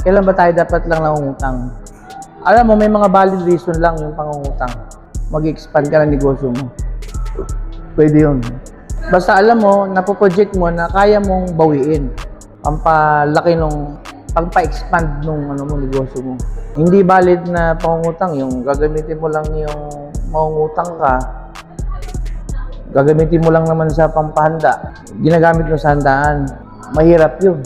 Kailan ba tayo dapat lang nangungutang? Alam mo, may mga valid reason lang yung pangungutang. Mag-expand ka ng negosyo mo. Pwede yun. Basta alam mo, napoproject mo na kaya mong bawiin ang palaki nung pagpa-expand nung ano mo negosyo mo. Hindi valid na pangungutang yung gagamitin mo lang yung mangungutang ka gagamitin mo lang naman sa pampahanda. Ginagamit mo sa handaan. Mahirap yun.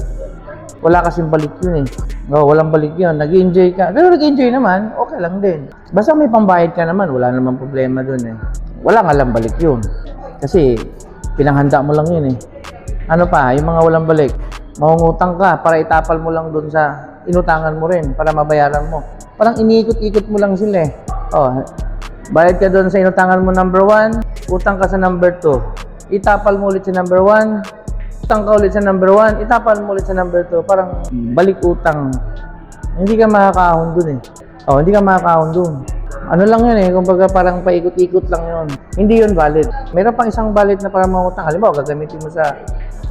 Wala kasing balik yun eh. Oo, walang balik yun. nag enjoy ka. Pero nag enjoy naman, okay lang din. Basta may pambayad ka naman, wala naman problema dun eh. Wala nga lang balik yun. Kasi pinanghanda mo lang yun eh. Ano pa, yung mga walang balik, mangungutang ka para itapal mo lang dun sa inutangan mo rin para mabayaran mo. Parang iniikot-ikot mo lang sila eh. Oh, bayad ka doon sa inutangan mo number 1, utang ka sa number 2. Itapal mo ulit sa number 1, utang ka ulit sa number 1, itapal mo ulit sa number 2. Parang balik utang. Hindi ka makakaahon dun eh. Oh, hindi ka makakaahon dun. Ano lang yun eh, kumbaga parang paikot-ikot lang yun. Hindi yun valid. Meron pang isang valid na para mangutang. Halimbawa, gagamitin mo sa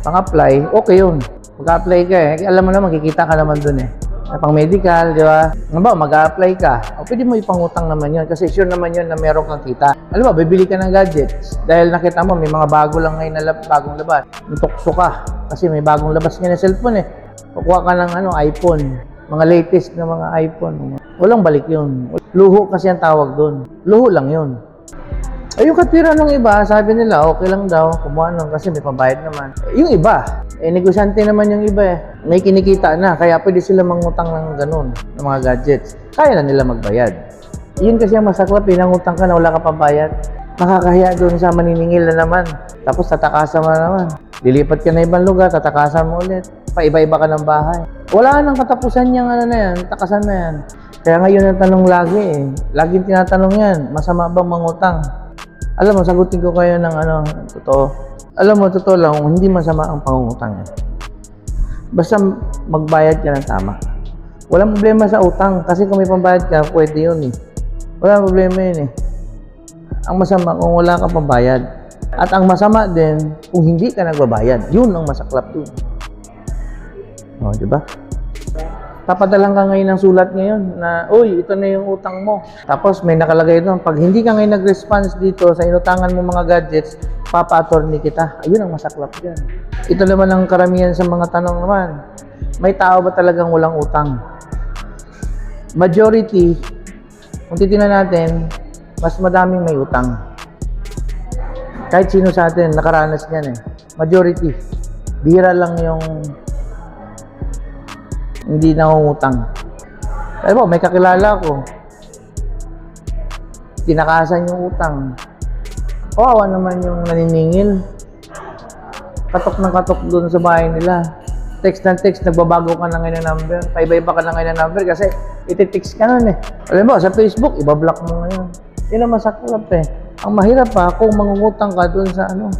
pang-apply, okay yun. Mag-apply ka eh, alam mo naman, kikita ka naman dun eh. Na pang medical, di ba? Halimbawa, mag-apply ka, o pwede mo ipangutang naman yun kasi sure naman yun na meron kang kita. Halimbawa, bibili ka ng gadgets dahil nakita mo may mga bago lang ngayon na lab- bagong labas. Nutokso ka kasi may bagong labas ngayon na cellphone eh. Kukuha ka ng ano, iPhone, mga latest na mga iPhone. Walang balik yun. Luho kasi ang tawag doon. Luho lang yun. Ay, yung katwira ng iba, sabi nila, okay lang daw, kumuha nun kasi may pambayad naman. Yung iba, eh, negosyante naman yung iba eh. May kinikita na, kaya pwede sila mangutang ng ganun, ng mga gadgets. Kaya na nila magbayad. Yun kasi ang masaklap, pinangutang ka na wala ka pambayad. Nakakahiya doon sa maniningil na naman. Tapos tatakasan mo na naman. Lilipat ka na ibang lugar, tatakasan mo ulit. Paiba-iba ka ng bahay. Wala nang katapusan niyang ano na yan, takasan na yan. Kaya ngayon ang tanong lagi eh. Laging tinatanong yan, masama ba mangutang? Alam mo, sagutin ko kayo ng ano, totoo. Alam mo, totoo lang, hindi masama ang pangungutang. Basta magbayad ka ng tama. Walang problema sa utang kasi kung may pambayad ka, pwede yun eh. Walang problema yun eh. Ang masama kung wala kang pambayad. At ang masama din kung hindi ka nagbabayad. Yun ang masaklap dun. O, di ba? Papadalan ka ngayon ng sulat ngayon na, uy, ito na yung utang mo. Tapos may nakalagay doon, pag hindi ka ngayon nag-response dito sa inutangan mo mga gadgets, papa-attorney kita. Ayun ang masaklap dyan. Ito naman ang karamihan sa mga tanong naman. May tao ba talagang walang utang? Majority, kung titingnan natin, mas madaming may utang. Kahit sino sa atin, nakaranas niyan eh. Majority. Bihira lang yung hindi nangungutang. Pero may kakilala ko, tinakasan yung utang. Kawawa naman yung naniningil. Katok ng katok doon sa bahay nila. Text ng text, nagbabago ka na ngayon ng number. Paiba-iba ka na ngayon ng number kasi ititext ka nun eh. Alam mo, sa Facebook, ibablock mo ngayon. Yun ang masaklap eh. Ang mahirap pa kung mangungutang ka doon sa ano,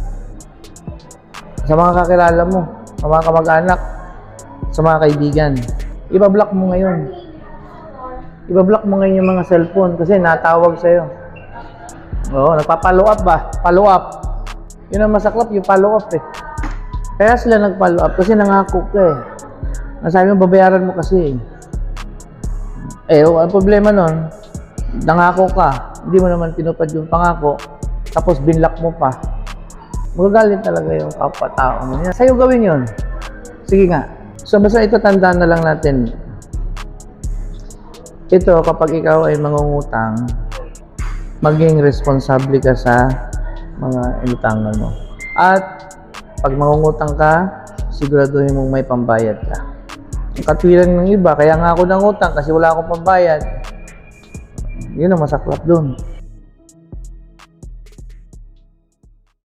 sa mga kakilala mo, sa mga kamag-anak, sa mga kaibigan. Ibablock mo ngayon. Ibablock mo ngayon yung mga cellphone kasi natawag sa'yo. Oo, nagpa-follow up ba? Follow up. Yun ang masaklap, yung follow up eh. Kaya sila nag-follow up kasi nangako ka eh. Nasabi mo, babayaran mo kasi eh. Eh, ang problema nun, nangako ka, hindi mo naman tinupad yung pangako, tapos binlock mo pa. Magagalit talaga yung kapatao mo. Sa'yo gawin yun. Sige nga. So, basta ito na lang natin. Ito, kapag ikaw ay mangungutang, maging responsable ka sa mga inutangan mo. At pag mangungutang ka, siguraduhin mong may pambayad ka. Katwiran ng iba, kaya nga ako nangutang kasi wala akong pambayad. Yun ang masaklap doon.